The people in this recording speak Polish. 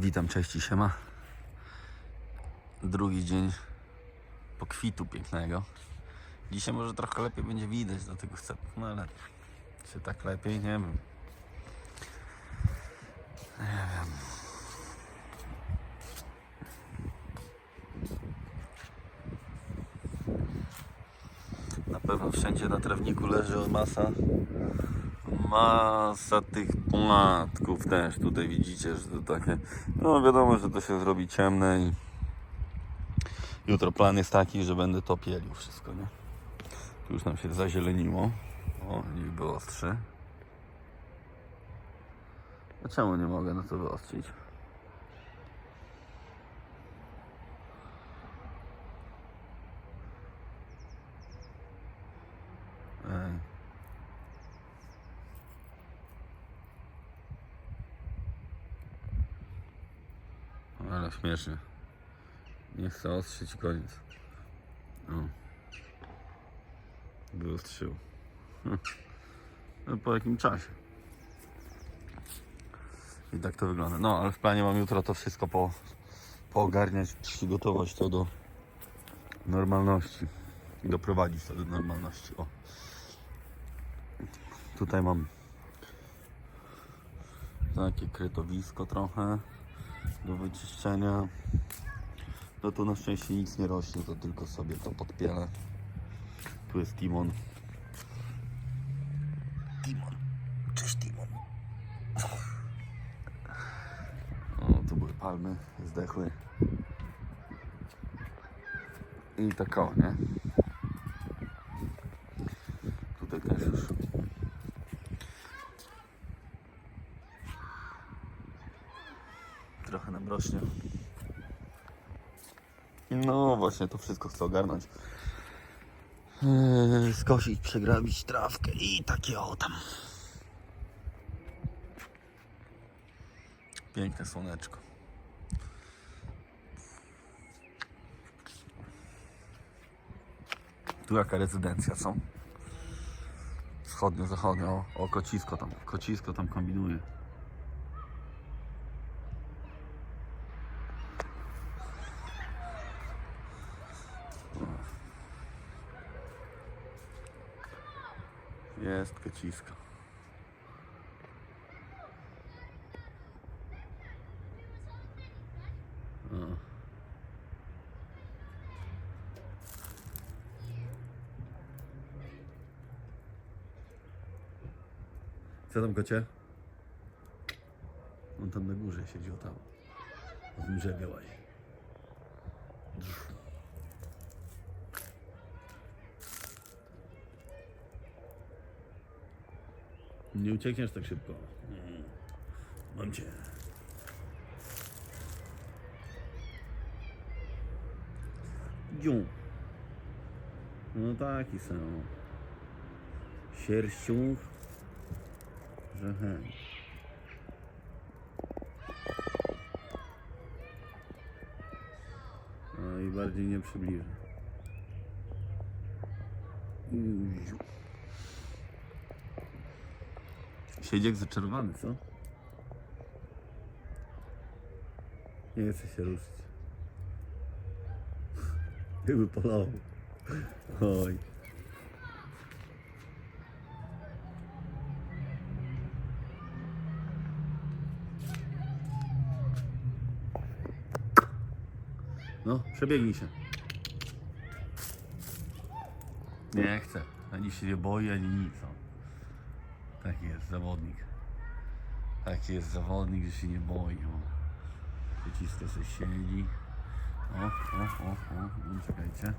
Witam, cześć i siema. Drugi dzień pokwitu pięknego. Dzisiaj może trochę lepiej będzie widać, dlatego chcę, no ale czy tak lepiej, nie wiem. Nie wiem. Na pewno wszędzie na trawniku leży masa Masa tych płatków też tutaj widzicie, że to takie. No wiadomo, że to się zrobi ciemne i jutro plan jest taki, że będę to pielił wszystko, nie? Tu już nam się zazieleniło. O, niech wyostrzy. A czemu nie mogę no to wyostrzyć? Ale śmiesznie. Nie chcę ostrzyć i koniec. O. Wyostrzył. No, po jakim czasie. I tak to wygląda. No, ale w planie mam jutro to wszystko po, poogarniać, przygotować to do normalności. Doprowadzić to do normalności. O. Tutaj mam takie krytowisko trochę do wyczyszczenia. No tu na szczęście nic nie rośnie, to tylko sobie to podpielę. Tu jest Timon. Timon. Cześć Timon. O, tu były palmy, zdechły. I tak o, nie? Tutaj też już rośnie. No właśnie, to wszystko chcę ogarnąć. Eee, skosić, przegrabić trawkę i takie o tam. Piękne słoneczko. Tu jaka rezydencja, co? Wschodnio, zachodnio. O kocisko tam. Kocisko tam kombinuje. Jest kocisko. O. Co tam kocie? On tam na górze siedzi o tam. W tym. Nie uciekniesz tak szybko. Mm. Mam cię. Dziu. No taki są. Sierścią. Że chęć. No i bardziej nie przybliżę. Ziu. Siedziek zaczarowany, co? Nie chce się ruszyć. Jakby polował. Oj. No, przebiegnij się. Nie chcę. Ani się nie boi, ani nic. O. Taki jest zawodnik. Taki jest zawodnik, że się nie boi. O. Sobie siedzi. O, o, o, o. No, czekajcie.